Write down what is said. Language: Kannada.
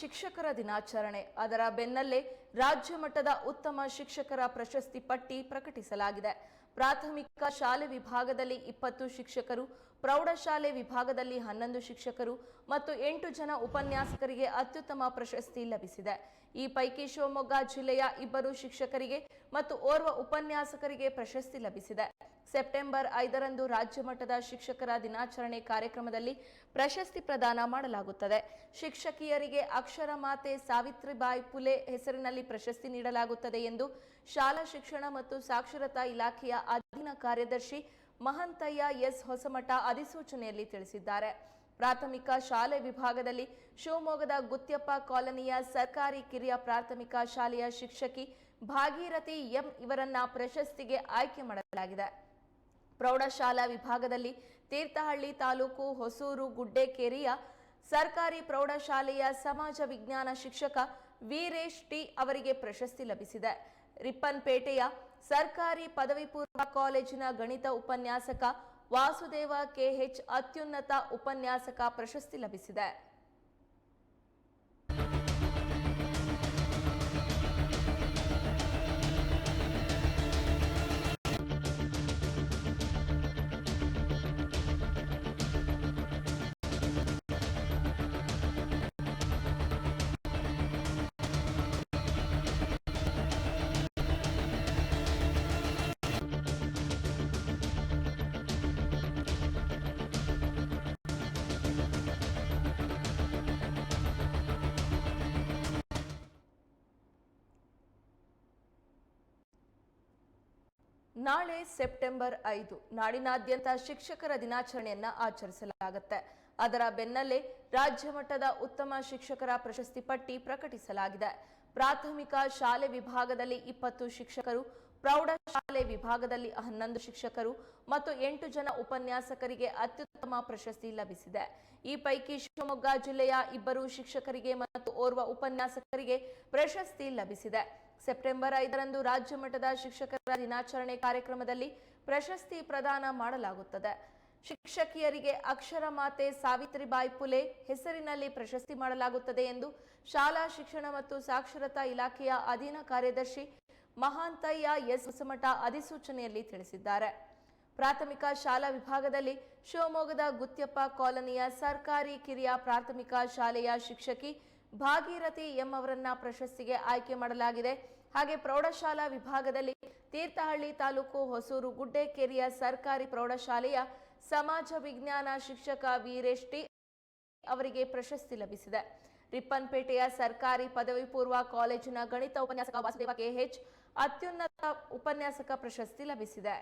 ಶಿಕ್ಷಕರ ದಿನಾಚರಣೆ. ಅದರ ಬೆನ್ನಲ್ಲೇ ರಾಜ್ಯ ಮಟ್ಟದ ಉತ್ತಮ ಶಿಕ್ಷಕರ ಪ್ರಶಸ್ತಿ ಪಟ್ಟಿ ಪ್ರಕಟಿಸಲಾಗಿದೆ. ಪ್ರಾಥಮಿಕ ಶಾಲೆ ವಿಭಾಗದಲ್ಲಿ ಇಪ್ಪತ್ತು ಶಿಕ್ಷಕರು, ಪ್ರೌಢಶಾಲೆ ವಿಭಾಗದಲ್ಲಿ ಹನ್ನೊಂದು ಶಿಕ್ಷಕರು ಮತ್ತು ಎಂಟು ಜನ ಉಪನ್ಯಾಸಕರಿಗೆ ಅತ್ಯುತ್ತಮ ಪ್ರಶಸ್ತಿ ಲಭಿಸಿದೆ. ಈ ಪೈಕಿ ಶಿವಮೊಗ್ಗ ಜಿಲ್ಲೆಯ ಇಬ್ಬರು ಶಿಕ್ಷಕರಿಗೆ ಮತ್ತು ಓರ್ವ ಉಪನ್ಯಾಸಕರಿಗೆ ಪ್ರಶಸ್ತಿ ಲಭಿಸಿದೆ. ಸೆಪ್ಟೆಂಬರ್ ಐದರಂದು ರಾಜ್ಯ ಮಟ್ಟದ ಶಿಕ್ಷಕರ ದಿನಾಚರಣೆ ಕಾರ್ಯಕ್ರಮದಲ್ಲಿ ಪ್ರಶಸ್ತಿ ಪ್ರದಾನ ಮಾಡಲಾಗುತ್ತದೆ. ಶಿಕ್ಷಕಿಯರಿಗೆ ಅಕ್ಷರ ಮಾತೆ ಸಾವಿತ್ರಿಬಾಯಿ ಪುಲೆ ಹೆಸರಿನಲ್ಲಿ ಪ್ರಶಸ್ತಿ ನೀಡಲಾಗುತ್ತದೆ ಎಂದು ಶಾಲಾ ಶಿಕ್ಷಣ ಮತ್ತು ಸಾಕ್ಷರತಾ ಇಲಾಖೆಯ ಅಧೀನ ಕಾರ್ಯದರ್ಶಿ ಮಹಂತಯ್ಯ ಎಸ್ ಹೊಸಮಠ ಅಧಿಸೂಚನೆಯಲ್ಲಿ ತಿಳಿಸಿದ್ದಾರೆ. ಪ್ರಾಥಮಿಕ ಶಾಲೆ ವಿಭಾಗದಲ್ಲಿ ಶಿವಮೊಗ್ಗದ ಗುತ್ಯಪ್ಪ ಕಾಲೋನಿಯ ಸರ್ಕಾರಿ ಕಿರಿಯ ಪ್ರಾಥಮಿಕ ಶಾಲೆಯ ಶಿಕ್ಷಕಿ ಭಾಗೀರಥಿ ಎಂ ಇವರನ್ನ ಪ್ರಶಸ್ತಿಗೆ ಆಯ್ಕೆ ಮಾಡಲಾಗಿದೆ. ಪ್ರೌಢಶಾಲಾ ವಿಭಾಗದಲ್ಲಿ ತೀರ್ಥಹಳ್ಳಿ ತಾಲೂಕು ಹೊಸೂರು ಗುಡ್ಡೇಕೇರಿಯ ಸರ್ಕಾರಿ ಪ್ರೌಢಶಾಲೆಯ ಸಮಾಜ ವಿಜ್ಞಾನ ಶಿಕ್ಷಕ ವೀರೇಶ್ ಟಿ ಅವರಿಗೆ ಪ್ರಶಸ್ತಿ ಲಭಿಸಿದೆ. ರಿಪ್ಪನ್ಪೇಟೆಯ ಸರ್ಕಾರಿ ಪದವಿ ಪೂರ್ವ ಕಾಲೇಜಿನ ಗಣಿತ ಉಪನ್ಯಾಸಕ ವಾಸುದೇವ ಕೆಎಚ್ ಅತ್ಯುನ್ನತ ಉಪನ್ಯಾಸಕ ಪ್ರಶಸ್ತಿ ಲಭಿಸಿದೆ. ನಾಳೆ ಸೆಪ್ಟೆಂಬರ್ ಐದು ನಾಡಿನಾದ್ಯಂತ ಶಿಕ್ಷಕರ ದಿನಾಚರಣೆಯನ್ನ ಆಚರಿಸಲಾಗುತ್ತೆ. ಅದರ ಬೆನ್ನಲ್ಲೇ ರಾಜ್ಯ ಮಟ್ಟದ ಉತ್ತಮ ಶಿಕ್ಷಕರ ಪ್ರಶಸ್ತಿ ಪಟ್ಟಿ ಪ್ರಕಟಿಸಲಾಗಿದೆ. ಪ್ರಾಥಮಿಕ ಶಾಲೆ ವಿಭಾಗದಲ್ಲಿ ಇಪ್ಪತ್ತು ಶಿಕ್ಷಕರು, ಪ್ರೌಢಶಾಲೆ ವಿಭಾಗದಲ್ಲಿ ಹನ್ನೊಂದು ಶಿಕ್ಷಕರು ಮತ್ತು ಎಂಟು ಜನ ಉಪನ್ಯಾಸಕರಿಗೆ ಅತ್ಯುತ್ತಮ ಪ್ರಶಸ್ತಿ ಲಭಿಸಿದೆ. ಈ ಪೈಕಿ ಶಿವಮೊಗ್ಗ ಜಿಲ್ಲೆಯ ಇಬ್ಬರು ಶಿಕ್ಷಕರಿಗೆ ಮತ್ತು ಓರ್ವ ಉಪನ್ಯಾಸಕರಿಗೆ ಪ್ರಶಸ್ತಿ ಲಭಿಸಿದೆ. ಸೆಪ್ಟೆಂಬರ್ ಐದರಂದು ರಾಜ್ಯ ಮಟ್ಟದ ಶಿಕ್ಷಕರ ದಿನಾಚರಣೆ ಕಾರ್ಯಕ್ರಮದಲ್ಲಿ ಪ್ರಶಸ್ತಿ ಪ್ರದಾನ ಮಾಡಲಾಗುತ್ತದೆ. ಶಿಕ್ಷಕಿಯರಿಗೆ ಅಕ್ಷರ ಮಾತೆ ಸಾವಿತ್ರಿಬಾಯಿ ಪುಲೆ ಹೆಸರಿನಲ್ಲಿ ಪ್ರಶಸ್ತಿ ಮಾಡಲಾಗುತ್ತದೆ ಎಂದು ಶಾಲಾ ಶಿಕ್ಷಣ ಮತ್ತು ಸಾಕ್ಷರತಾ ಇಲಾಖೆಯ ಅಧೀನ ಕಾರ್ಯದರ್ಶಿ ಮಹಾಂತಯ್ಯ ಎಸ್ ಹೊಸಮಠ ಅಧಿಸೂಚನೆಯಲ್ಲಿ ತಿಳಿಸಿದ್ದಾರೆ. ಪ್ರಾಥಮಿಕ ಶಾಲಾ ವಿಭಾಗದಲ್ಲಿ ಶಿವಮೊಗ್ಗದ ಗುತ್ಯಪ್ಪ ಕಾಲೋನಿಯ ಸರ್ಕಾರಿ ಕಿರಿಯ ಪ್ರಾಥಮಿಕ ಶಾಲೆಯ ಶಿಕ್ಷಕಿ ಭಾಗೀರಥಿ ಎಂ ಅವರನ್ನ ಪ್ರಶಸ್ತಿಗೆ ಆಯ್ಕೆ ಮಾಡಲಾಗಿದೆ. ಹಾಗೆ ಪ್ರೌಢಶಾಲಾ ವಿಭಾಗದಲ್ಲಿ ತೀರ್ಥಹಳ್ಳಿ ತಾಲೂಕು ಹೊಸೂರು ಗುಡ್ಡೇಕೆರೆಯ ಸರ್ಕಾರಿ ಪ್ರೌಢಶಾಲೆಯ ಸಮಾಜ ವಿಜ್ಞಾನ ಶಿಕ್ಷಕ ವೀರೇಶ್ ಟಿ ಅವರಿಗೆ ಪ್ರಶಸ್ತಿ ಲಭಿಸಿದೆ. ರಿಪ್ಪನ್ಪೇಟೆಯ ಸರ್ಕಾರಿ ಪದವಿ ಪೂರ್ವ ಕಾಲೇಜಿನ ಗಣಿತ ಉಪನ್ಯಾಸಕ ವಾಸುದೇವ ಕೆಎಚ್ ಅತ್ಯುನ್ನತ ಉಪನ್ಯಾಸಕ ಪ್ರಶಸ್ತಿ ಲಭಿಸಿದೆ.